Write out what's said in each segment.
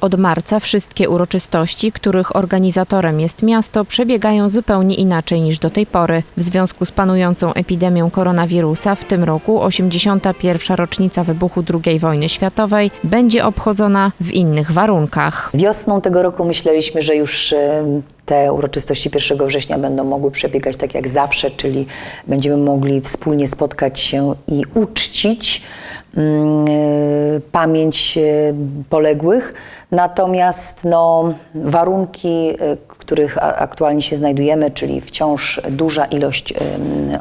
Od marca wszystkie uroczystości, których organizatorem jest miasto, przebiegają zupełnie inaczej niż do tej pory. W związku z panującą epidemią koronawirusa w tym roku 81. rocznica wybuchu II wojny światowej będzie obchodzona w innych warunkach. Wiosną tego roku myśleliśmy, że już e, te uroczystości 1 września będą mogły przebiegać tak jak zawsze, czyli będziemy mogli wspólnie spotkać się i uczcić pamięć e, poległych. Natomiast no, warunki, e, których aktualnie się znajdujemy, czyli wciąż duża ilość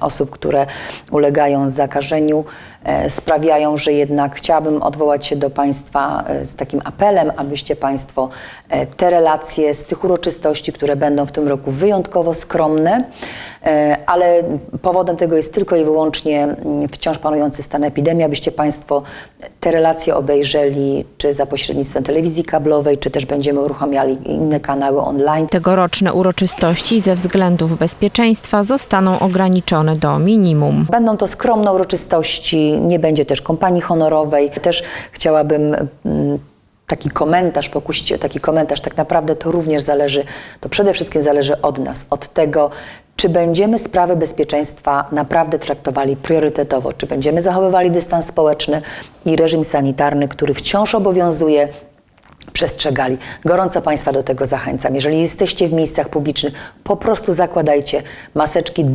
osób, które ulegają zakażeniu, e, sprawiają, że jednak chciałabym odwołać się do Państwa e, z takim apelem, abyście Państwo e, te relacje z tych uroczystości, które będą w tym roku wyjątkowo skromne, ale powodem tego jest tylko i wyłącznie wciąż panujący stan epidemii, abyście Państwo te relacje obejrzeli, czy za pośrednictwem telewizji kablowej, czy też będziemy uruchamiali inne kanały online. Tegoroczne uroczystości ze względów bezpieczeństwa zostaną ograniczone do minimum. Będą to skromne uroczystości, nie będzie też kompanii honorowej. Też chciałabym mm, taki komentarz, pokusić o taki komentarz. Tak naprawdę to również zależy, to przede wszystkim zależy od nas, od tego, czy będziemy sprawy bezpieczeństwa naprawdę traktowali priorytetowo, czy będziemy zachowywali dystans społeczny i reżim sanitarny, który wciąż obowiązuje przestrzegali. Gorąco Państwa do tego zachęcam. Jeżeli jesteście w miejscach publicznych, po prostu zakładajcie maseczki,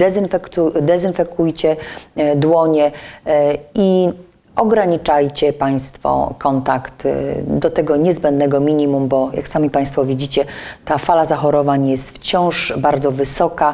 dezynfekujcie e, dłonie e, i ograniczajcie Państwo kontakt e, do tego niezbędnego minimum, bo jak sami Państwo widzicie, ta fala zachorowań jest wciąż bardzo wysoka.